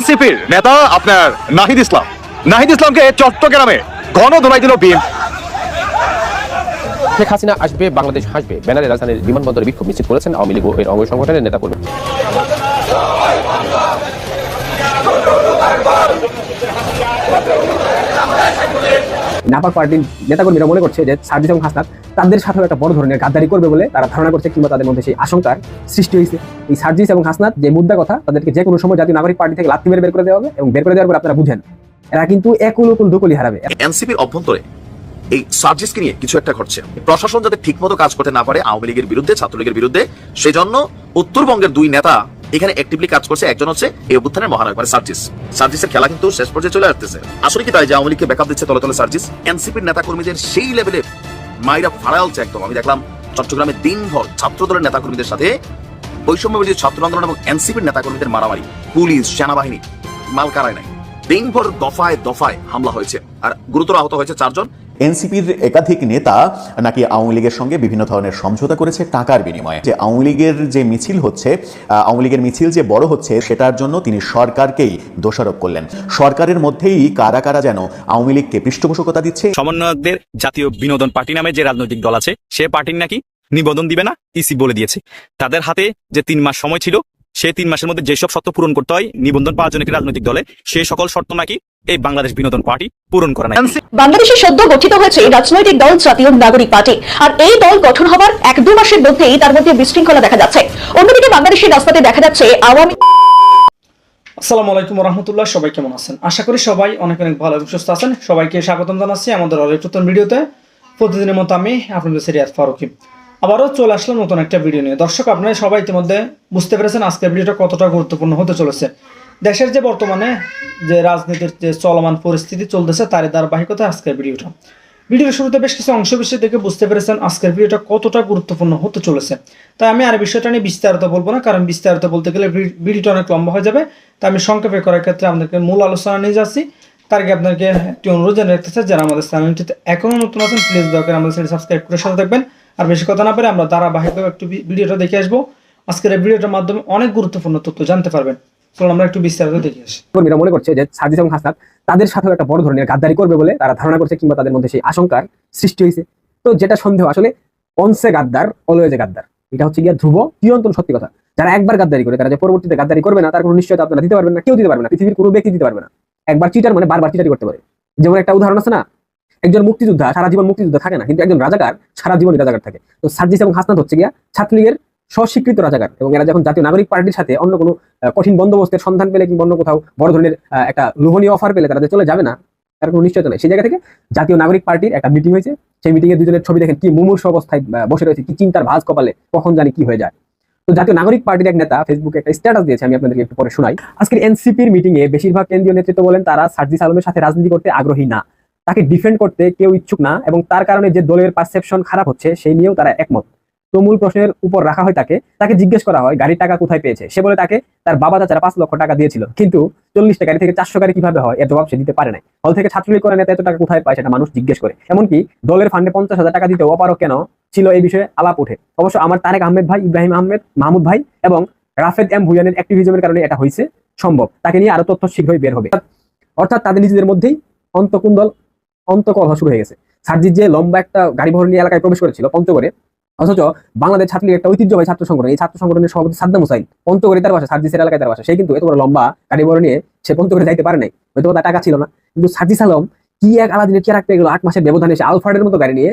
এনসিপির নেতা আপনার নাহিদ ইসলাম। নাহিদ ইসলামকে চট্টগ্রামে ঘন ধোলাই দিল বিএম শেখ হাসিনা আসবে, বাংলাদেশ হাসবে। ব্যানারে রাজধানীর বিমানবন্দরে বিক্ষোভ মিছিল করেছেন আওয়ামী লীগ এর অঙ্গ সংগঠনের নেতা কর্মী। নাপাক পার্টির নেতাকর্মীরা মনে করছে যে সার্জিস এবং হাসনাত তাদের সাথেও একটা বড় ধরনের গাদ্দারি করবে বলে তারা ধারণা করছে কিংবা তাদের মধ্যে সেই আশঙ্কার সৃষ্টি হয়েছে। এই সার্জিস এবং হাসনাত যে মুদ্রা কথা, তাদেরকে যে কোনো সময় জাতীয় নাগরিক পার্টি থেকে লাত্তি মেরে বের করে দেওয়া হবে এবং বের করে দেওয়ার পর আপনারা বুঝেন। এরা কিন্তু একুল উকুল দুকুলি হারাবে। এনসিপির অভ্যন্তরে এই সার্জিসকে নিয়ে কিছু একটা ঘটছে। প্রশাসন যাতে ঠিকমতো কাজ করতে না পারে, আওয়ামী লীগের বিরুদ্ধে, ছাত্রলীগের বিরুদ্ধে, সেজন্য উত্তরবঙ্গের দুই নেতা এখানে অ্যাক্টিভলি কাজ করছে একজন হচ্ছে এই অভ্যুত্থানের মহানায়ক মানে সার্জিস। সার্জিসের খেলা কিন্তু শেষ পর্যায়ে চলে আসতেছে। আসলে কি তাই যে আওয়ামী লীগকে ব্যাকআপ দিচ্ছে তলে তলে সার্জিস? এনসিপির নেতা কর্মীদের সেই লেভেলে মাইরা ফাড়ালছে একদম। আমি দেখলাম চট্টগ্রামে দিনভর ছাত্র দলের নেতা কর্মীদের সাথে বৈষম্য বিরোধী ছাত্র আন্দোলন এবং এনসিপির নেতা কর্মীদের মারামারি, পুলিশ, সেনাবাহিনী, মাল কারায় নাই। দিনভর দফায় দফায় হামলা হয়েছে। আর গুরুতর আহত হয়েছে চারজন। এনসিপির একাধিক নেতা নাকি আওয়ামী লীগের সঙ্গে বিভিন্ন ধরনের সমঝোতা করেছে টাকার বিনিময়ে। যে আওয়ামী লীগের যে মিছিল হচ্ছে আওয়ামী লীগের মিছিল যে বড় হচ্ছে, সেটার জন্য তিনি সরকারকেই দোষারোপ করলেন। সরকারের মধ্যেই কারা কারা যেন আওয়ামী লীগকে পৃষ্ঠপোষকতা দিচ্ছে? সমন্বয়কদের জাতীয় বিনোদন পার্টি নামে যে রাজনৈতিক দল আছে, সে পার্টির নাকি নিবেদন দিবে না? ইসি বলে দিয়েছে। তাদের হাতে যে তিন মাস সময় ছিল সেই তিন মাসের মধ্যে যেসব শর্ত পূরণ করতে হয় নিবন্ধন পাওয়ার জন্য একটি রাজনৈতিক দলে সেই সকল শর্ত নাকি এই বাংলাদেশ বিনোদন পার্টি পূরণ করে না বাংলাদেশে সদ্য গঠিত হয়েছে রাজনৈতিক দল জাতীয় নাগরিক পার্টি আর এই দল গঠন হবার এক দু মাসের মধ্যেই তার মধ্যে বিশৃঙ্খলা দেখা যাচ্ছে। অন্যদিকে বাংলাদেশের রাস্তাতে দেখা যাচ্ছে আওয়ামী আসসালামু আলাইকুম রহমতুল্লাহ সবাই কেমন আছেন? আশা করি সবাই অনেক অনেক ভালো এবং সুস্থ আছেন। সবাইকে স্বাগতম জানাচ্ছি আমাদের অনেক নতুন ভিডিওতে। প্রতিদিনের মতো আমি আপনাদের সিরিয়াত ফারুকি। আবারও চলে আসলাম নতুন একটা ভিডিও নিয়ে। দর্শক, আপনারা সবাই ইতিমধ্যে বুঝতে পেরেছেন আজকের ভিডিওটা কতটা গুরুত্বপূর্ণ হতে চলেছে। দেশের যে বর্তমানে যে রাজনীতির যে চলমান পরিস্থিতি চলতেছে, তারই ধারাবাহিকতা আজকের ভিডিওটা ভিডিওর শুরুতে বেশ কিছু অংশ বিষয় দেখে বুঝতে পেরেছেন আজকের ভিডিওটা কতটা গুরুত্বপূর্ণ হতে চলেছে। তাই আমি আর বিষয়টা নিয়ে বিস্তারিত বলব না, কারণ বিস্তারিত বলতে গেলে ভিডিওটা অনেক লম্বা হয়ে যাবে। তাই আমি সংক্ষেপে করার ক্ষেত্রে আপনাদেরকে মূল আলোচনা নিয়ে যাচ্ছি। তার আগে আপনাকে একটি অনুরোধ জানিয়ে রাখতে চাই, যারা আমাদের চ্যানেলটিতে এখনও নতুন আছেন প্লিজ দয়া করে আমাদের চ্যানেল সাবস্ক্রাইব করে সাথে থাকবেন। আর বেশি কথা না পারে আমরা ধারাবাহিকভাবে একটু ভিডিওটা দেখে আসব। আজকের এই ভিডিওটার মাধ্যমে অনেক গুরুত্বপূর্ণ তথ্য জানতে পারবেন। যেটা সন্দেহ, আসলে গাদ্দার এটা হচ্ছে গিয়া ধ্রুব সত্যি কথা। যারা একবার গাদ্দারি করে, তারা পরবর্তীতে গাদ্দারি করবে না দিতে না, কেউ দিতে পারবে না, পৃথিবীর কোনো ব্যক্তি দিতে পারবে না। একবার চিটার মানে বারবার চিটারি করতে পারে। যেমন একটা উদাহরণ আছে না একজন মুক্তিযোদ্ধা সারা জীবন মুক্তিযোদ্ধা থাকে না, কিন্তু একজন রাজাকার সারা জীবন রাজাকার থাকে। তো সার্জিস এবং হাসনাত হচ্ছে গিয়া ছাত্রলীগের স্বস্বীকৃত রাজাকার এবং এরা যখন জাতীয় নাগরিক পার্টির সাথে অন্য কোনো কঠিন বন্দোবস্তের সন্ধান পেলে কিংবা অন্য কোথাও বড় ধরনের একটা লোভনীয় অফার পেলে তারা চলে যাবে না, তার কোনো নিশ্চয়তা নেই। সেই জায়গা থেকে জাতীয় নাগরিক পার্টির একটা মিটিং হয়েছে। সেই মিটিং এ দুজনের ছবি দেখেন কি মুমূর্ষ অবস্থায় বসে রয়েছে, কি চিন্তার ভাজ কপালে, কখন জানি কি হয়ে যায়। তো জাতীয় নাগরিক পার্টির এক নেতা ফেসবুকে একটা স্ট্যাটাস দিয়েছে, আমি আপনাদেরকে একটু পরে শোনাই। আজকের এনসিপির মিটিং এ বেশিরভাগ কেন্দ্রীয় নেতৃত্ব বলেন তারা সার্জিস আলমের সাথে রাজনীতি করতে আগ্রহী না। তাকে ডিফেন্ড করতে কেউ ইচ্ছুক না এবং তার কারণে যে দলের পারসেপশন খারাপ হচ্ছে, সেই নিয়েও তারা একমত। তো মূল প্রশ্নের উপর রাখা হয় তাকে তাকে জিজ্ঞেস করা হয়, গাড়ির টাকা কোথায় পেয়েছে? সে বলে তাকে, তার বাবা চাচারা পাঁচ লক্ষ টাকা দিয়েছিল। কিন্তু চল্লিশটা গাড়ি থেকে চারশো গাড়ি কীভাবে হয়, এর জবাব সে দিতে পারে না হল থেকে ছাত্রলীগ করে নেতা এত টাকা কোথায় পায় সেটা মানুষ জিজ্ঞেস করে। এমনকি দলের ফান্ডে পঞ্চাশ হাজার টাকা দিতে অপারক কেন, ছিল এই বিষয়ে আলাপ ওঠে। অবশ্য আমার তারেক আহমেদ ভাই, ইব্রাহিম আহমেদ, মাহমুদ ভাই এবং রাফেদ এম ভুইয়ানের অ্যাক্টিভিজমের কারণে এটা হয়েছে সম্ভব। তাকে নিয়ে আরও তথ্য শীঘ্রই বের হবে। অর্থাৎ তাদের নিজেদের মধ্যেই অন্তকুন্দল অন্তকলহ শুরু হয়ে গেছে। সার্জিৎ যে লম্বা একটা গাড়ি ভর নিয়ে এলাকায় প্রবেশ করেছিল পঞ্চগড়ে অথচ বাংলাদেশ ছাত্রলীগ একটা ঐতিহ্যবাহী ছাত্র সংগঠন, এই ছাত্র সংগঠনের সভাপতি সাদ্দাম হুসাইন পঞ্চগড়ে তার বাসা সার্জিসের এলাকায় তার বাসা সে কিন্তু এত বড় লম্বা গাড়ি ভর নিয়ে সে পঞ্চগড়ে যাইতে পারে নাই হয়তো তার টাকা ছিল না। কিন্তু সার্জিস আলম কি এক আলাদিনের চেয়ার রাখতে গেলো আট মাসের ব্যবধানে এসে আলফার্ডের মতো গাড়ি নিয়ে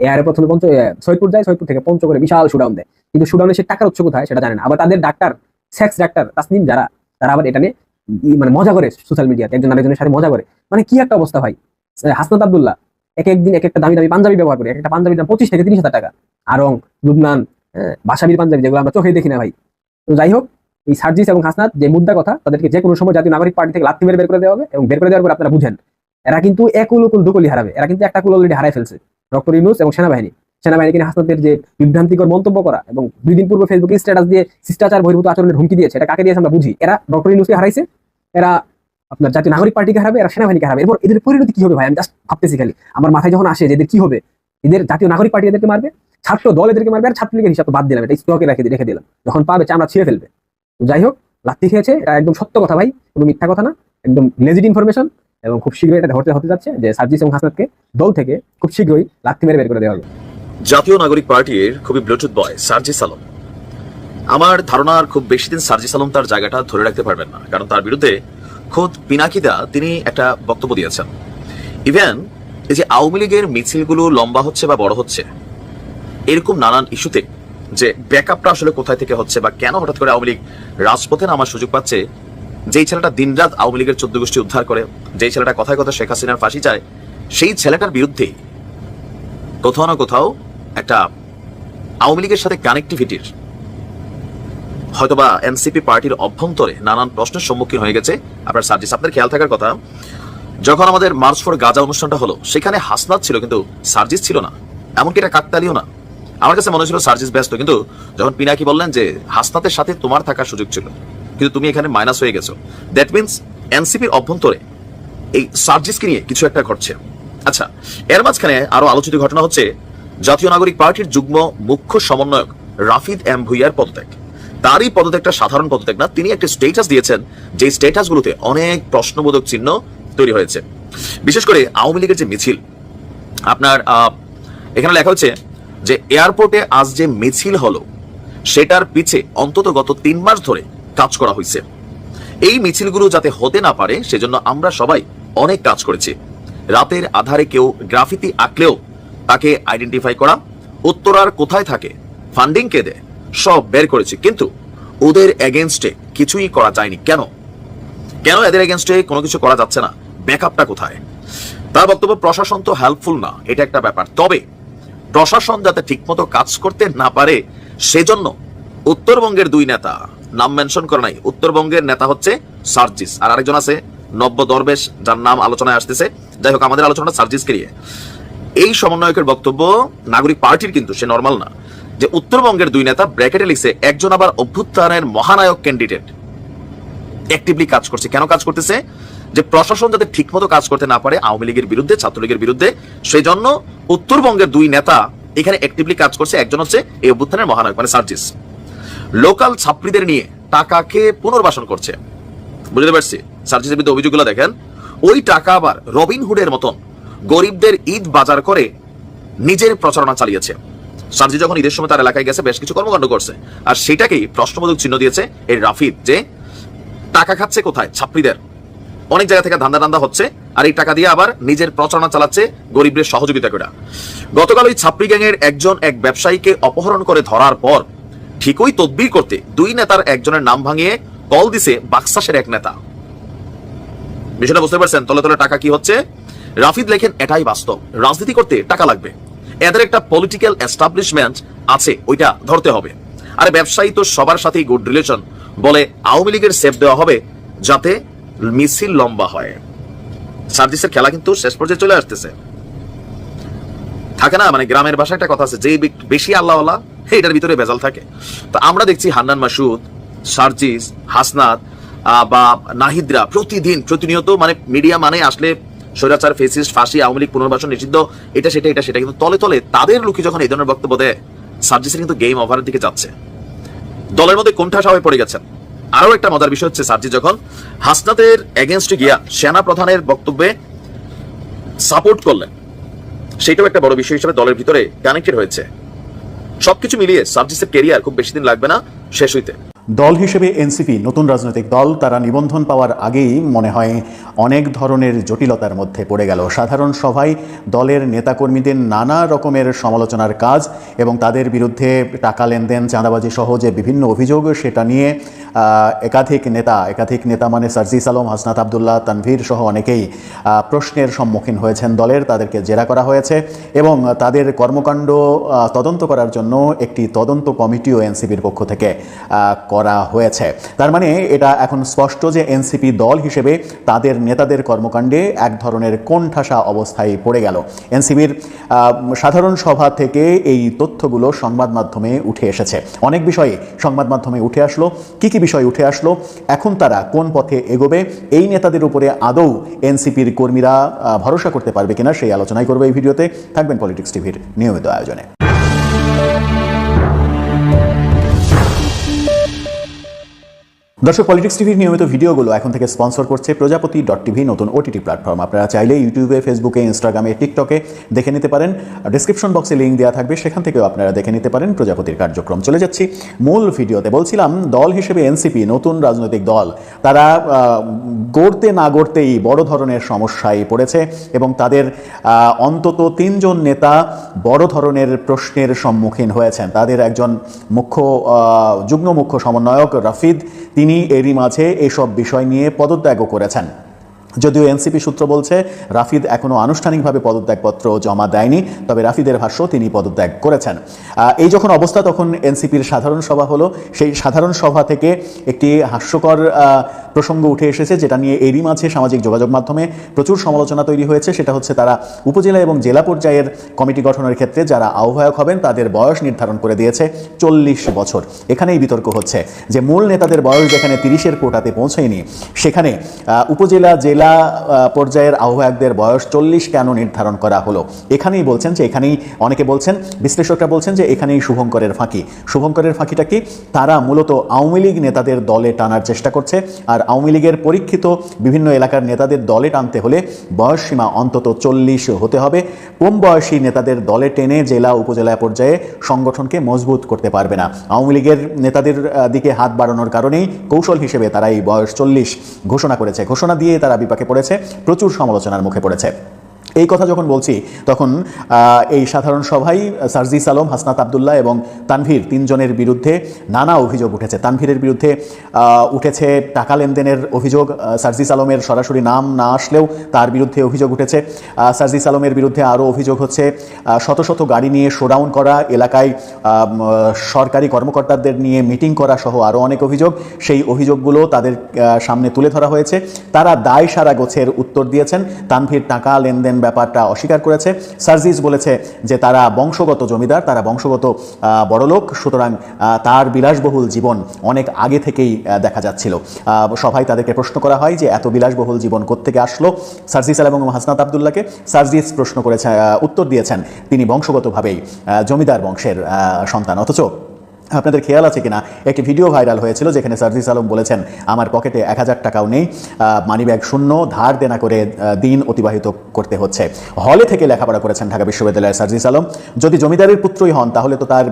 এয়ারে প্রথমে পঞ্চ সৈয়দপুর যায়, সৈয়দপুর থেকে পঞ্চগড়ে বিশাল শুডাউন দেয়। কিন্তু শুডাউনে সে টাকার উৎস কোথায় সেটা জানে না। আবার তাদের ডাক্তার সেক্স ডাক্তার তাসনিম যারা, তারা আবার এটা নিয়ে মানে মজা করে সোশ্যাল মিডিয়াতে একজন আরেকজনের সাথে মজা করে। মানে কি একটা অবস্থা ভাই। হাসনাত আব্দুল্লাহ এক একদিন এক একটা দামি দামি পাঞ্জাবি ব্যবহার করে। এক একটা পাঞ্জাবির দাম পঁচিশ থেকে তিরিশ হাজার টাকা। আরং লুবনান হ্যাঁ, বাসাবির পাঞ্জাবি যেগুলো আমরা চোখে দেখি না ভাই। তো যাই হোক এই সার্জিস এবং হাসনাত যে মুদ্রা কথা তাদেরকে যে কোনো সময় জাতীয় নাগরিক পার্টি থেকে লাত্তি মেরে বের করে দেওয়া হবে এবং বের করে দেওয়ার পর আপনারা বুঝেন এরা কিন্তু একুল উকুল দুকুলি হারাবে। এরা কিন্তু একটা কুল অলরেডি হারাই ফেলছে। ডক্টর ইউনুস এবং সেনাবাহিনী। সেনাবাহিনী নিয়ে হাসনাতের যে বিভ্রান্তিকর মন্তব্য করা এবং দুই দিন পূর্বে ফেসবুকে স্ট্যাটাস দিয়ে শিষ্টাচার বহির্ভূত আচরণের হুমকি দিয়েছে এটা কাকে দিয়েছে আমরা বুঝি? এরা ডক্টর ইউনুসকে হারাইছে। এরা আপনার জাতীয় নাগরিক পার্টিকে হারাবে, এরা সেনাবাহিনীকে হারাবে। এরপর এদের পরিণতি কি হবে ভাই? আমি জাস্ট ভাবতেছি খালি। আমার মাথায় যখন আসে এদের কি হবে, এদের জাতীয় নাগরিক পার্টি এদেরকে মারবে, ছাত্র দল এদেরকে মারবে, আর ছাত্রলীগের হিসাব বাদ দিলাম, এটা স্টকে রেখে রেখে দিলাম। যখন পাবে, চামড়া ছিঁড়ে ফেলবে। যাই হোক, লাত্তি খেয়েছে, এটা একদম সত্য কথা ভাই, কোনো মিথ্যা কথা না, একদম লেজিট ইনফরমেশন এবং খুব শীঘ্রই এটা হতে হতে যাচ্ছে যে সার্জিস এবং হাসনাতকে দল থেকে খুব শীঘ্রই লাত্তি মেরে বের করে দেওয়া হবে। জাতীয় নাগরিক পার্টির খুবই ব্লুটুথ বয় সার্জিস আলম আমার ধারণার খুব বেশি দিন সার্জিস আলম তার জায়গাটা ধরে রাখতে পারবেন না, কারণ তার বিরুদ্ধে খোদ পিনাকিদা তিনি একটা বক্তব্য দিয়েছেন। ইভেন, এই যে আওয়ামী লীগের মিছিলগুলো লম্বা হচ্ছে বা বড় হচ্ছে, এরকম নানান ইস্যুতে যে ব্যাকআপটা আসলে কোথায় থেকে হচ্ছে বা কেন হঠাৎ করে আওয়ামী লীগ রাজপথে নামার সুযোগ পাচ্ছে, যেই ছেলেটা দিনরাত আওয়ামী লীগের চোদ্দ গোষ্ঠী উদ্ধার করে, যেই ছেলেটা কথায় কথা শেখ হাসিনার ফাঁসি চায়, সেই ছেলেটার বিরুদ্ধেই কোথাও না কোথাও একটা আওয়ামী লীগের সাথে কানেক্টিভিটির হয়তোবা এনসিপি পার্টির অভ্যন্তরে নানান প্রশ্নের সম্মুখীন হয়ে গেছে। আপনার সার্জিস, আপনার খেয়াল থাকার কথা, যখন আমাদের মার্চ ফর গাজা অনুষ্ঠানটা হলো, সেখানে হাসনাত ছিল, কিন্তু সার্জিস ছিল না। এমনকি এটা কাকতালিও না। আমার কাছে মনে হচ্ছিল সার্জিস ব্যস্ত, কিন্তু যখন পিনাকি বললেন যে হাসনাতের সাথে তোমার থাকার সুযোগ ছিল, কিন্তু তুমি এখানে মাইনাস হয়ে গেছো। দ্যাট মিনস এনসিপির অভ্যন্তরে এই সার্জিসকে নিয়ে কিছু একটা ঘটছে। আচ্ছা এর মাঝখানে আরও আলোচিত ঘটনা হচ্ছে, জাতীয় নাগরিক পার্টির যুগ্ম মুখ্য সমন্বয়ক রাফিদ এম ভুইয়ার পদত্যাগ। তারই পদত্যাগটা সাধারণ পদত্যাগ না, তিনি একটা স্টেটাস দিয়েছেন যে স্টেটাসগুলোতে অনেক প্রশ্নবোধক চিহ্ন তৈরি হয়েছে। বিশেষ করে আওয়ামী লীগের যে মিছিল, আপনার এখানে লেখা হচ্ছে যে এয়ারপোর্টে আজ যে মিছিল হলো, সেটার পিছে অন্তত গত তিন মাস ধরে কাজ করা হয়েছে এই মিছিলগুলো যাতে হতে না পারে, সেজন্য আমরা সবাই অনেক কাজ করেছি। রাতের আধারে কেউ গ্রাফিতি আঁকলেও তাকে আইডেন্টিফাই করা, উত্তরার কোথায় থাকে ফান্ডিং কে দেয় সব বের করেছি। কিন্তু ওদের এগেনস্টে কিছুই করা যায়নি। কেন? কেন এদের এগেনস্টে কোনো কিছু করা যাচ্ছে না? ব্যাকআপটা কোথায়? তার বক্তব্য, প্রশাসন তো হেল্পফুল না। এটা একটা ব্যাপার। তবে প্রশাসন যাতে ঠিকমতো কাজ করতে না পারে, সেজন্য উত্তরবঙ্গের দুই নেতা, নাম মেনশন করে নাই, উত্তরবঙ্গের নেতা হচ্ছে সার্জিস। আর আরেকজন আছে, নব্য দরবেশ, যার নাম আলোচনায় আসতেছে। যাই হোক, আমাদের আলোচনা সার্জিসকে নিয়ে। এই সমন্বয়কের বক্তব্য, নাগরিক পার্টির কিন্তু, সে নর্মাল না। যে উত্তরবঙ্গের দুই নেতা ব্র্যাকেটে লিখছে, একজন আবার অভ্যুত্থানের মহানায়ক ক্যান্ডিডেট অ্যাক্টিভলি কাজ করছে। কেন কাজ করতেছে? যে প্রশাসন যাতে ঠিকমতো কাজ করতে না পারে আওয়ামী লীগের বিরুদ্ধে, ছাত্রলীগের বিরুদ্ধে সেই জন্য উত্তরবঙ্গের দুই নেতা এখানে অ্যাক্টিভলি কাজ করছে। একজন হচ্ছে এই অভ্যুত্থানের মহানায়ক মানে সার্জিস। লোকাল ছাত্রীদের নিয়ে টাকাকে পুনর্বাসন করছে। বুঝতে পারছি? সার্জিসের বিরুদ্ধে অভিযোগগুলো দেখেন। ওই টাকা আবার রবিনহুডের মতন গরিবদের ঈদ বাজার করে নিজের প্রচারণা চালিয়েছে। সার্জি যখন ঈদের সময় তার এলাকায় গেছে, বেশ কিছু কর্মকাণ্ড করছে। আর সেটাকেই প্রশ্নবোধক চিহ্ন দিয়েছে এই রাফিদ যে টাকা খাচ্ছে কোথায়? ছাত্রীদের। অনেক জায়গা থেকে ধান্দা ধান্দা হচ্ছে, আর এই টাকা দিয়ে আবার নিজের প্রচারণা চালাচ্ছে গরিবদের সহযোগিতা করে। গতকাল ওই ছাত্রী গ্যাংয়ের একজন এক ব্যবসায়ীকে অপহরণ করে ধরার পর ঠিকই তদবির করতে দুই নেতার একজনের নাম ভাঙিয়ে কল দিছে বাক্সাসের এক নেতা। বিষয়টা বুঝতে পারছেন? তলে তলে টাকা কি হচ্ছে? রাফিদ লেখেন, এটাই বাস্তব। রাজনীতি করতে টাকা লাগবে। এদের একটা পলিটিক্যাল এস্টাবলিশমেন্ট আছে, ওইটা ধরতে হবে। আর ব্যবসায়ী তো সবার সাথেই গুড রিলেশন বলে আওয়ামী লীগের সেফ দেওয়া হবে যাতে মিছিল লম্বা হয়। সার্জিসের খেলা কিন্তু শেষ পর্যায়ে চলে আসতেছে। থাকে না মানে গ্রামের ভাষায় একটা কথা আছে যে বেশি আল্লাহওয়ালা, এটার ভিতরে ভেজাল থাকে। তো আমরা দেখছি হান্নান মাসুদ, সার্জিস, হাসনাত বা নাহিদরা প্রতিদিন, প্রতিনিয়ত মানে মিডিয়া মানে আসলে স্বৈরাচার, ফেসিস্ট, ফাঁসি, আওয়ামী লীগ পুনর্বাসন নিষিদ্ধ, এটা সেটা এটা সেটা। কিন্তু তলে তলে তাদের লোকই যখন এই ধরনের বক্তব্য দেয় সার্জিসের কিন্তু গেম ওভারের দিকে যাচ্ছে। দলের মধ্যে কোণঠাসা হয়ে পড়ে গেছেন। আরও একটা মজার বিষয় হচ্ছে সার্জি যখন হাসনাতের এগেনস্টে গিয়া সেনা প্রধানের বক্তব্যে সাপোর্ট করলেন, সেটাও একটা বড় বিষয় হিসেবে দলের ভিতরে কানেক্টেড হয়েছে। সবকিছু মিলিয়ে সার্জিসের কেরিয়ার খুব বেশি দিন লাগবে না শেষ হইতে। দল হিসেবে এনসিপি, নতুন রাজনৈতিক দল, তারা নিবন্ধন পাওয়ার আগেই মনে হয় অনেক ধরনের জটিলতার মধ্যে পড়ে গেল। সাধারণ সভায় দলের নেতাকর্মীদের নানা রকমের সমালোচনার কাজ এবং তাদের বিরুদ্ধে টাকা লেনদেন, চাঁদাবাজি সহ যে বিভিন্ন অভিযোগ, সেটা নিয়ে একাধিক নেতা একাধিক নেতা মানে সার্জিস আলম, হাসনাত আবদুল্লাহ, তানভীর সহ অনেকেই প্রশ্নের সম্মুখীন হয়েছেন দলের, তাদেরকে জেরা করা হয়েছে এবং তাদের কর্মকাণ্ড তদন্ত করার জন্য একটি তদন্ত কমিটিও এনসিপির পক্ষ থেকে করা হয়েছে। তার মানে এটা এখন স্পষ্ট যে এনসিপি দল হিসেবে তাদের নেতাদের কর্মকাণ্ডে এক ধরনের কোণঠাসা অবস্থায় পড়ে গেল। এনসিবির সাধারণ সভা থেকে এই তথ্যগুলো সংবাদ মাধ্যমে উঠে এসেছে। অনেক বিষয়ে সংবাদ মাধ্যমে উঠে আসলো। কি কি বিষয় উঠে আসলো? এখন তারা কোন পথে এগোবে? এই নেতাদের উপরে আদৌ এনসিপির কর্মীরা ভরসা করতে পারবে কিনা সেই আলোচনাই করবে এই ভিডিওতে। থাকবেন পলিটিক্স টিভির নিয়মিত আয়োজনে। দর্শক পলিটিক্স টিভির নিয়মিত ভিডিওগুলো এখন থেকে স্পন্সর করছে প্রজাপতি ডট টিভি, নতুন ওটিটি প্ল্যাটফর্ম আপনারা চাইলে ইউটিউবে ফেসবুকে ইনস্টাগ্রামে টিকটকে দেখে নিতে পারেন। ডিসক্রিপশন বক্সে লিঙ্ক দেওয়া থাকবে, সেখান থেকেও আপনারা দেখে নিতে পারেন প্রজাপতির কার্যক্রম। চলে যাচ্ছি মূল ভিডিওতে। বলছিলাম, দল হিসেবে এনসিপি নতুন রাজনৈতিক দল, তারা গড়তে না গড়তেই বড় ধরনের সমস্যায় পড়েছে এবং তাদের অন্তত তিনজন নেতা বড় ধরনের প্রশ্নের সম্মুখীন হয়েছেন। তাদের একজন মুখ্য যুগ্ম মুখ্য সমন্বয়ক রাফিদ, তিনি এরই মাঝে এসব বিষয় নিয়ে পদত্যাগও করেছেন। যদিও এনসিপি সূত্র বলছে, রাফিদ এখনও আনুষ্ঠানিকভাবে পদত্যাগপত্র জমা দেয়নি, তবে রাফিদের ভাষ্য তিনি পদত্যাগ করেছেন। এই যখন অবস্থা তখন এনসিপির সাধারণ সভা হলো। সেই সাধারণ সভা থেকে একটি হাস্যকর প্রসঙ্গ উঠে এসেছে, যেটা নিয়ে এরই মাঝে সামাজিক যোগাযোগ মাধ্যমে প্রচুর সমালোচনা তৈরি হয়েছে। সেটা হচ্ছে তারা উপজেলা এবং জেলা পর্যায়ের কমিটি গঠনের ক্ষেত্রে যারা আহ্বায়ক হবেন, তাদের বয়স নির্ধারণ করে দিয়েছে চল্লিশ বছর। এখানেই বিতর্ক হচ্ছে যে, মূল নেতাদের বয়স যেখানে তিরিশের কোটাতে পৌঁছায়নি সেখানে উপজেলা, জেলা আহ, পর্যায়ের আহ্বায়কদের বয়স চল্লিশ কেন নির্ধারণ করা হলো? এখানেই বলছেন যে এখানেই অনেকে বলছেন বিশ্লেষকরা বলছেন যে এখানেই শুভঙ্করের ফাঁকি। শুভঙ্করের ফাঁকিটা কি? তারা মূলত আওয়ামী লীগ নেতাদের দলে টানার চেষ্টা করছে আর আওয়ামী লীগের পরীক্ষিত বিভিন্ন এলাকার নেতাদের দলে টানতে হলে বয়সসীমা অন্তত চল্লিশ হতে হবে। কম বয়সী নেতাদের দলে টেনে জেলা উপজেলা পর্যায়ে সংগঠনকে মজবুত করতে পারবে না। আওয়ামী লীগের নেতাদের দিকে হাত বাড়ানোর কারণেই কৌশল হিসেবে তারা এই বয়স চল্লিশ ঘোষণা করেছে। ঘোষণা দিয়ে তারা বিপাকে পড়েছে প্রচুর সমালোচনার মুখে পড়েছে। এই কথা যখন বলছি, তখন এই সাধারণ সভায় সার্জিস আলম, হাসনাত আবদুল্লাহ এবং তানভীর তিনজনের বিরুদ্ধে নানা অভিযোগ উঠেছে। তানভীরের বিরুদ্ধে উঠেছে টাকা লেনদেনের অভিযোগ সার্জিস আলমের সরাসরি নাম না আসলেও তার বিরুদ্ধে অভিযোগ উঠেছে। সার্জিস আলমের বিরুদ্ধে আরও অভিযোগ হচ্ছে শত শত গাড়ি নিয়ে শোডাউন করা, এলাকায় সরকারি কর্মকর্তাদের নিয়ে মিটিং করা সহ আরও অনেক অভিযোগ। সেই অভিযোগগুলো তাদের সামনে তুলে ধরা হয়েছে। তারা দায় সারা গোছের উত্তর দিয়েছেন। তানভীর টাকা লেনদেন ব্যাপারটা অস্বীকার করেছে। সার্জিস বলেছে যে তারা বংশগত জমিদার, তারা বংশগত বড়লোক, সুতরাং তার বিলাসবহুল জীবন অনেক আগে থেকেই দেখা যাচ্ছিল। সভায় তাদেরকে প্রশ্ন করা হয় যে এত বিলাসবহুল জীবন কোত্থেকে আসলো? সার্জিস এবং হাসনাত আবদুল্লাহকে সার্জিস প্রশ্ন করেছে উত্তর দিয়েছেন তিনি বংশগতভাবেই জমিদার বংশের সন্তান। অথচ আপনাদের খেয়াল আছে কিনা? একটি ভিডিও ভাইরাল হয়েছিল যেখানে সার্জিস আলম বলেছেন আমার পকেটে এক হাজার টাকাও নেই মানি ব্যাগ শূন্য ধার দেনা করে দিন অতিবাহিত করতে হচ্ছে। হলে থেকে লেখাপড়া করেছেন ঢাকা বিশ্ববিদ্যালয়ের সার্জিস আলম। যদি জমিদারের পুত্রই হন তাহলে তো তার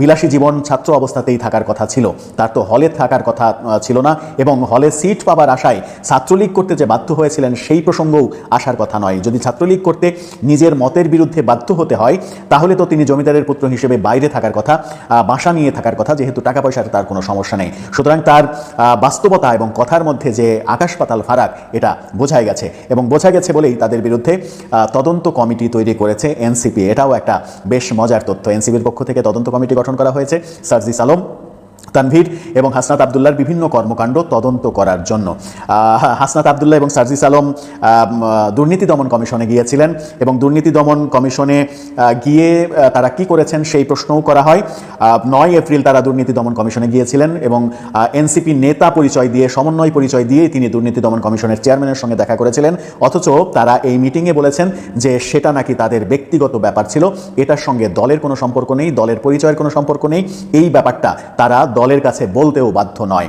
বিলাসী জীবন ছাত্র অবস্থাতেই থাকার কথা ছিল। তার তো হলে থাকার কথা ছিল না এবং হলে সিট পাবার আশায় ছাত্রলীগ করতে যে বাধ্য হয়েছিলেন সেই প্রসঙ্গও আসার কথা নয়। যদি ছাত্রলীগ করতে নিজের মতের বিরুদ্ধে বাধ্য হতে হয় তাহলে তো তিনি জমিদারের পুত্র হিসেবে বাইরে থাকার কথা আহ, বাসা নিয়ে থাকার কথা, যেহেতু টাকা পয়সার তার কোনো সমস্যা নেই। সুতরাং তার বাস্তবতা এবং কথার মধ্যে যে আকাশ পাতাল ফারাক, এটা বোঝাই গেছে। এবং বোঝা গেছে বলেই তাদের বিরুদ্ধে তদন্ত কমিটি তৈরি করেছে এনসিপি। এটাও একটা বেশ মজার তথ্য। এনসিপির পক্ষ থেকে তদন্ত কমিটি গঠন করা হয়েছে। সার্জিস আলম তানভীর এবং হাসনাত আবদুল্লার বিভিন্ন কর্মকাণ্ড তদন্ত করার জন্য। হাসনাত আবদুল্লাহ এবং সার্জিস আলম দুর্নীতি দমন কমিশনে গিয়েছিলেন এবং দুর্নীতি দমন কমিশনে গিয়ে তারা কি করেছেন সেই প্রশ্নও করা হয়। নয় এপ্রিল তারা দুর্নীতি দমন কমিশনে গিয়েছিলেন এবং এনসিপি নেতা পরিচয় দিয়ে, সমন্বয় পরিচয় দিয়ে তিনি দুর্নীতি দমন কমিশনের চেয়ারম্যানের সঙ্গে দেখা করেছিলেন। অথচ তারা এই মিটিংয়ে বলেছেন যে সেটা নাকি তাদের ব্যক্তিগত ব্যাপার ছিল। এটার সঙ্গে দলের কোনো সম্পর্ক নেই, দলের পরিচয়ের কোনো সম্পর্ক নেই। এই ব্যাপারটা তারা দলের কাছে বলতেও বাধ্য নয়।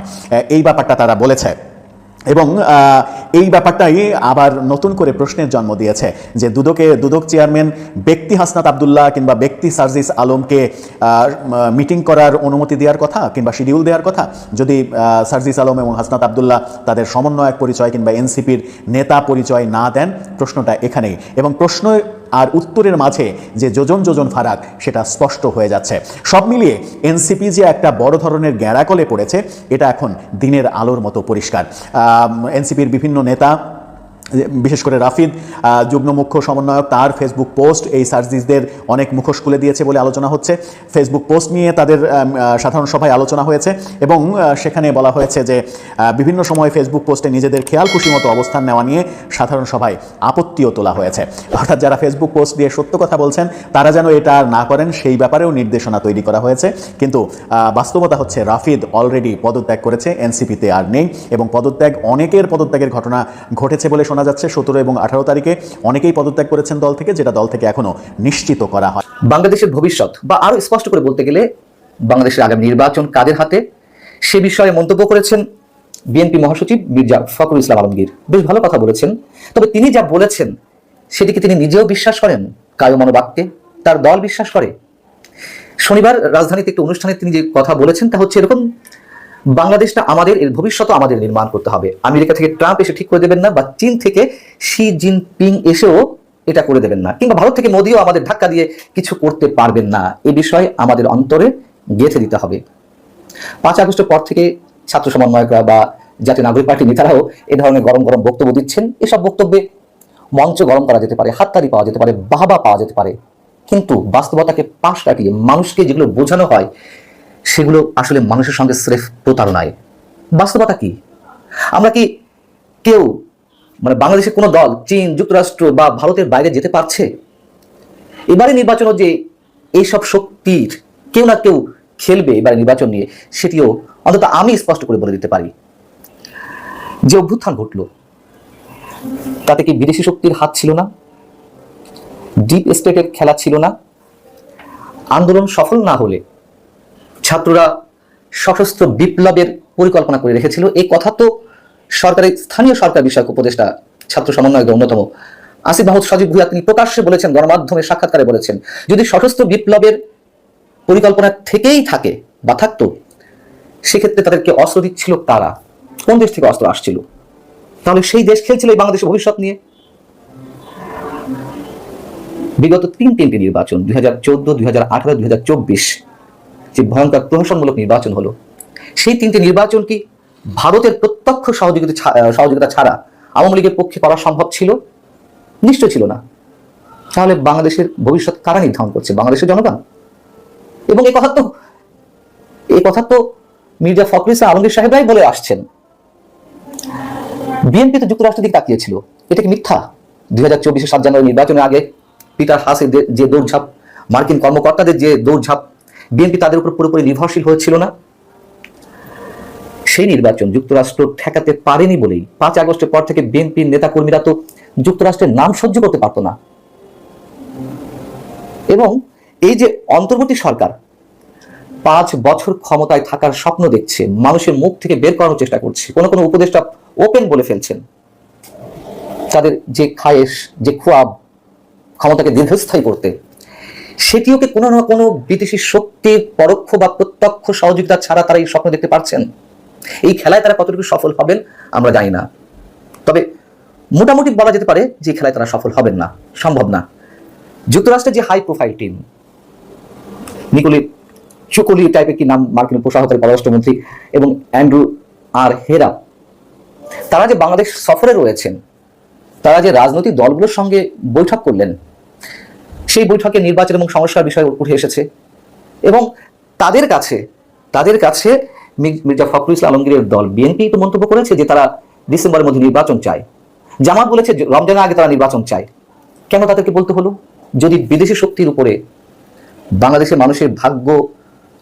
এই ব্যাপারটা তারা বলেছে। এবং এই ব্যাপারটাই আবার নতুন করে প্রশ্নের জন্ম দিয়েছে যে দুদকে, দুদক চেয়ারম্যান ব্যক্তি হাসনাত আবদুল্লাহ কিংবা ব্যক্তি সার্জিস আলমকে মিটিং করার অনুমতি দেওয়ার কথা কিংবা শিডিউল দেওয়ার কথা, যদি সার্জিস আলম এবং হাসনাত আবদুল্লাহ তাদের সমন্বয়ক পরিচয় কিংবা এনসিপির নেতা পরিচয় না দেন, প্রশ্নটা এখানেই। এবং প্রশ্ন আর উত্তরের মাঝে যে যোজন যোজন ফারাক, সেটা স্পষ্ট হয়ে যাচ্ছে। সব মিলিয়ে এনসিপি যে একটা বড় ধরনের গ্যাঁড়াকলে পড়েছে, এটা এখন দিনের আলোর মতো পরিষ্কার। এনসিপির বিভিন্ন নেতা বিশেষ করে রাফিদ যুগ্ম মুখ্য সমন্বয়ক, তার ফেসবুক পোস্ট এই সার্জিসদের অনেক মুখোশ খুলে দিয়েছে বলে আলোচনা হচ্ছে। ফেসবুক পোস্ট নিয়ে তাদের সাধারণ সভায় আলোচনা হয়েছে এবং সেখানে বলা হয়েছে যে বিভিন্ন সময় ফেসবুক পোস্টে নিজেদের খেয়াল খুশি মতো অবস্থান নেওয়া নিয়ে সাধারণ সভায় আপত্তিও তোলা হয়েছে। অর্থাৎ যারা ফেসবুক পোস্ট দিয়ে সত্য কথা বলছেন, তারা যেন এটা আর না করেন, সেই ব্যাপারেও নির্দেশনা তৈরি করা হয়েছে। কিন্তু বাস্তবতা হচ্ছে রাফিদ অলরেডি পদত্যাগ করেছে এনসিপিতে আর নেই এবং পদত্যাগ, অনেকের পদত্যাগের ঘটনা ঘটেছে বলে শোনা যাচ্ছে সতেরো এবং আঠারো তারিখে। অনেকেই পদত্যাগ করেছেন দল থেকে, যেটা দল থেকে এখনও নিশ্চিত করা হয়। বাংলাদেশের ভবিষ্যৎ, বা আরও স্পষ্ট করে বলতে গেলে, বাংলাদেশের আগামী নির্বাচন কাদের হাতে? সে বিষয়ে মন্তব্য করেছেন বিএনপি মহাসচিব মির্জা ফখরুল ইসলাম আলমগীর। বেশ ভালো কথা বলেছেন। তবে তিনি যা বলেছেন, সেটিকে তিনি নিজেও বিশ্বাস করেন কায়ু মনোবাক্যে তার দল বিশ্বাস করে। শনিবার রাজধানীতে একটি অনুষ্ঠানে তিনি যে কথা বলেছেন, তা হচ্ছে এরকম বাংলাদেশটা আমাদের, এর ভবিষ্যৎ আমাদের নির্মাণ করতে হবে। আমেরিকা থেকে ট্রাম্প এসে ঠিক করে দেবেন না, বা চীন থেকে শি জিনপিং এসেও এটা করে দেবেন না। কিংবা ভারত থেকে মোদিও আমাদের ধাক্কা দিয়ে কিছু করতে পারবেন না। এ বিষয়ে আমাদের অন্তরে গেঁথে দিতে হবে। পাঁচ আগস্টের পর থেকে ছাত্র সমন্বয়করা বা জাতীয় নাগরিক পার্টির নেতারাও এ ধরনের গরম গরম বক্তব্য দিচ্ছেন। এসব বক্তব্যে মঞ্চ গরম করা যেতে পারে, হাততালি পাওয়া যেতে পারে, বাহবা পাওয়া যেতে পারে। কিন্তু বাস্তবতাকে পাশ কাটিয়ে মানুষকে যেগুলো বোঝানো হয় সেগুলো আসলে মানুষের সঙ্গে স্রেফ প্রতারণায়। বাস্তবতা কি? আমরা কি কেউ মানে বাংলাদেশের কোনো দল, চীন, যুক্তরাষ্ট্র বা ভারতের বাইরে যেতে পারছে? এবারে নির্বাচনও যে এইসব শক্তির কেউ না কেউ খেলবে এবারে নির্বাচন নিয়ে, সেটিও অন্তত আমি স্পষ্ট করে বলে দিতে পারি। যে অভ্যুত্থান ঘটল, তাতে কি বিদেশি শক্তির হাত ছিল না? ডিপ স্টেটের খেলা ছিল না? আন্দোলন সফল না হলে ছাত্ররা সশস্ত্র বিপ্লবের পরিকল্পনা করে রেখেছিল। এই কথা তো সরকারের স্থানীয় সরকার বিষয়ক উপদেষ্টা ছাত্র সমন্বয়ের অন্যতম আসিফ মাহমুদ সজীব ভুইয়া, তিনি প্রকাশ্যে বলেছেন, গণমাধ্যমে সাক্ষাৎকারে বলেছেন, যদি সশস্ত্র বিপ্লবের পরিকল্পনা থেকেই থাকে বা থাকতো, সেক্ষেত্রে তাদেরকে অস্ত্র দিচ্ছিল তারা কোন দেশ থেকে অস্ত্র আসছিল? তাহলে সেই দেশ খেলছিল এই বাংলাদেশের ভবিষ্যৎ নিয়ে? বিগত তিন তিনটি নির্বাচন, দুই হাজার চোদ্দ, দুই হাজার আঠারো, দুই হাজার চব্বিশ যে ভয়ঙ্কর প্রহসনমূলক নির্বাচন হলো, সেই তিনটি নির্বাচন কি ভারতের প্রত্যক্ষ সহযোগিতা সহযোগিতা ছাড়া আওয়ামী লীগের পক্ষে করা সম্ভব ছিল? নিশ্চয় ছিল না। তাহলে বাংলাদেশের ভবিষ্যৎ কারা নির্ধারণ করছে? বাংলাদেশের জনগণ? এবং এই কথা তো, এই কথা তো মির্জা ফখরুল ইসলাম আলমগীর সাহেবরাই বলে আসছেন। বিএনপি তো যুক্তরাষ্ট্রের দিকে তাকিয়েছিল। এটা কি মিথ্যা? দুই হাজার চব্বিশে সাত জানুয়ারি নির্বাচনের আগে পিটার হাসের যে- যে দৌড়ঝাঁপ, মার্কিন কর্মকর্তাদের যে দৌড়ঝাঁপ বিএনপি তাদের উপর পুরোপুরি নির্ভরশীল হয়েছিল না। সেই নির্বাচন যুক্তরাষ্ট্র ঠেকাতে পারেনি বলেই পাঁচ আগস্টের পর থেকে বিএনপির নেতাকর্মীরা তো যুক্তরাষ্ট্রের নাম সহ্য করতে পারতো না। এবং এই যে অন্তর্বর্তী সরকার পাঁচ বছর ক্ষমতায় থাকার স্বপ্ন দেখছে, মানুষের মুখ থেকে বের করানোর চেষ্টা করছে, কোনো কোনো উপদেষ্টা ওপেন বলে ফেলছেন। তাদের যে খায়েশ, যে খোয়াব, ক্ষমতাকে দীর্ঘস্থায়ী করতে সেটিও কি কোনো না কোনো বিদেশি শক্তির পরোক্ষ বা প্রত্যক্ষ সহযোগিতা ছাড়া তারা এই স্বপ্ন দেখতে পারছেন? এই খেলায় তারা কতটুকু সফল হবেন আমরা জানি না। তবে মোটামুটি বলা যেতে পারে যে খেলায় তারা সফল হবেন না, সম্ভব না। যুক্তরাষ্ট্রের যে হাই প্রোফাইল টিম নিকোলি চুকলি টাইপের কি নাম মার্কিন উপসহকারী পররাষ্ট্রমন্ত্রী এবং অ্যান্ড্রু আর হেরা, তারা যে বাংলাদেশ সফরে রয়েছেন, তারা যে রাজনৈতিক দলগুলোর সঙ্গে বৈঠক করলেন সেই বৈঠকে নির্বাচন এবং সমস্যার বিষয় উঠে এসেছে। এবং তাদের কাছে তাদের কাছে মির্জা ফখরুল ইসলাম আলমগীরের দল বিএনপি তো মন্তব্য করেছে যে তারা ডিসেম্বরের মধ্যে নির্বাচন চায়। জামাত বলেছে রমজানের আগে তারা নির্বাচন চায়। কেন তাদেরকে বলতে হলো? যদি বিদেশি শক্তির উপরে বাংলাদেশের মানুষের ভাগ্য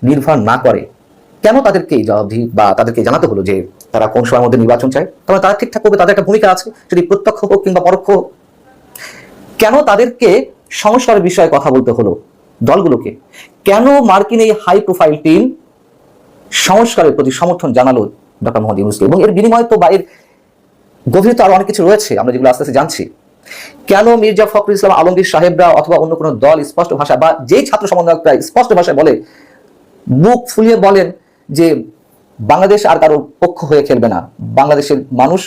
নির্ভর না করে, কেন তাদেরকে জবাবদিহি বা তাদেরকে জানাতে হলো যে তারা কোন সময়ের মধ্যে নির্বাচন চায়? তাহলে তারা ঠিকঠাক করবে, তাদের একটা ভূমিকা আছে। যদি প্রত্যক্ষ হোক কিংবা পরোক্ষ হোক, কেন তাদেরকে সংস্কারের বিষয়ে কথা বলতে হলো দলগুলোকে। কেন মার্কিন এই হাই প্রোফাইল টিম সংস্কারের প্রতি সমর্থন জানালো ডক্টর মোহাম্মদ ইউনুসকে? এবং এর বিনিময়ে তো বা এর গভীরে তো আরও অনেক কিছু রয়েছে, আমরা যেগুলো আস্তে আস্তে জানছি। কেন মির্জা ফখরুল ইসলাম আলমগীর সাহেবরা অথবা অন্য কোনো দল স্পষ্ট ভাষা বা যেই ছাত্র সমন্বয়করা স্পষ্ট ভাষায় বলে বুক ফুলিয়ে বলেন যে বাংলাদেশ আর কারও পক্ষ হয়ে খেলবে না। বাংলাদেশের মানুষ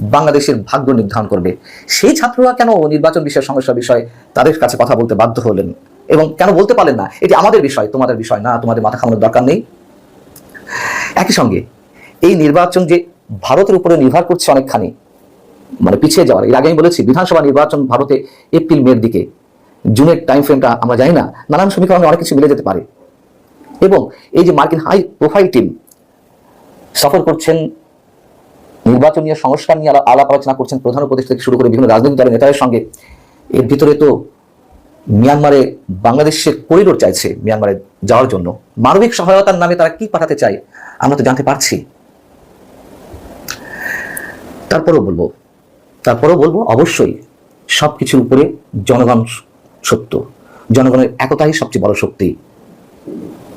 বাংলাদেশের ভাগ্য নির্ধারণ করবে। সেই ছাত্ররা কেন নির্বাচন বিষয়ের সমস্যা বিষয়ে তাদের কাছে কথা বলতে বাধ্য হলেন? এবং কেন বলতে পারলেন না? এটি আমাদের বিষয়, তোমাদের বিষয় না, তোমাদের মাথা খামানোর দরকার নেই। একই সঙ্গে, এই নির্বাচন যে ভারতের উপরে নির্ভর করছে অনেকখানি মানে পিছিয়ে যাওয়ার, এর আগে আমি বলেছি, বিধানসভা নির্বাচন ভারতে এপ্রিল, মের দিকে। জুনের টাইম ফ্রেমটা আমরা জানি না, নানান সমীকরণে অনেক কিছু মিলে যেতে পারে। এবং এই যে মার্কিন হাই প্রোফাইল টিম সফর করছেন নির্বাচন নিয়ে সংস্কার নিয়ে আলা- আলাপ আলোচনা করছেন প্রধান উপদেষ্টা থেকে শুরু করে বিভিন্ন রাজনৈতিক দলের নেতাদের সঙ্গে। এর ভিতরে তো মিয়ানমারে বাংলাদেশের করিডোর চাইছে মিয়ানমারে যাওয়ার জন্য। মানবিক সহায়তার নামে তারা কি পাঠাতে চায়, আমরা তো জানতে পারছি। তারপরেও বলব তারপরেও বলব, অবশ্যই সবকিছুর উপরে জনগণ সত্য। জনগণের একতাই সবচেয়ে বড় শক্তি।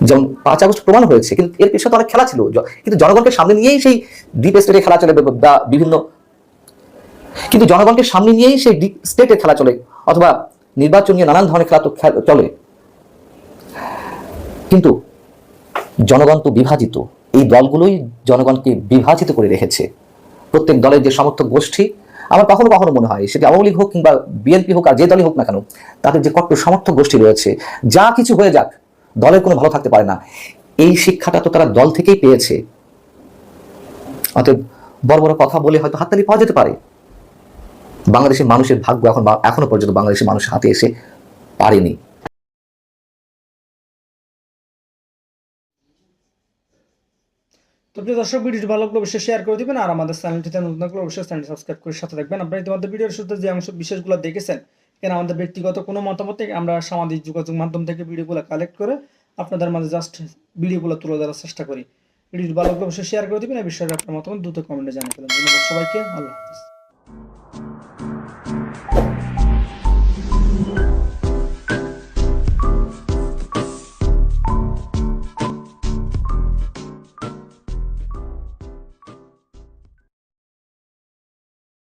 যেমন পাঁচ আগস্ট প্রমাণ হয়েছে, কিন্তু এর পেছনে তো অনেক খেলা ছিল। কিন্তু জনগণকে সামনে নিয়েই সেই ডিপ স্টেটে খেলা চলে, বা- বিভিন্ন কিন্তু জনগণকে সামনে নিয়েই সেই ডিপ স্টেটে খেলা চলে, অথবা নির্বাচন নিয়ে নানান ধরনের খেলা তো চলে। কিন্তু জনগণ তো বিভাজিত। এই দলগুলোই জনগণকে বিভাজিত করে রেখেছে। প্রত্যেক দলের যে সমর্থক গোষ্ঠী, আমার কখনো কখনো মনে হয়, সেটা আওয়ামী লীগ হোক কিংবা বিএনপি হোক আর যে দলই হোক না কেন, তাদের যে কট্টর সমর্থক গোষ্ঠী রয়েছে, যা কিছু হয়ে যাক দলের কোনো ভালো থাকতে পারে না। এই শিক্ষাটা তো তারা দল থেকেই পেয়েছে। অতএব বড় বড় কথা বলে হয়তো হাততালি পাওয়া যেতে পারে। বাংলাদেশের মানুষের ভাগ্য এখন এখনও পর্যন্ত বাংলাদেশের মানুষের হাতে এসে পারেনি। তো প্রিয় দর্শক, ভিডিওটি ভালো লাগলে অবশ্যই শেয়ার করে দিবেন আর আমাদের চ্যানেলটিতে নতুন থাকলে অবশ্যই চ্যানেলটি সাবস্ক্রাইব করে সাথে থাকবেন। আপনারা ইতিমধ্যে ভিডিওর শুরুতে যে অংশ বিশেষগুলো দেখেছেন এখানে আমাদের ব্যক্তিগত কোনো মতামত থেকে আমরা সামাজিক যোগাযোগ মাধ্যম থেকে ভিডিওগুলো কালেক্ট করে আপনাদের মাঝে জাস্ট ভিডিওগুলো তুলে ধরার চেষ্টা করি। ভিডিওটি ভালো অবশ্যই শেয়ার করে দেবেন। এই বিষয়ে আপনার মতামত দ্রুত কমেন্টে জানিয়ে ফেলেন ধন্যবাদ সবাইকে। আল্লাহ হাফিজ।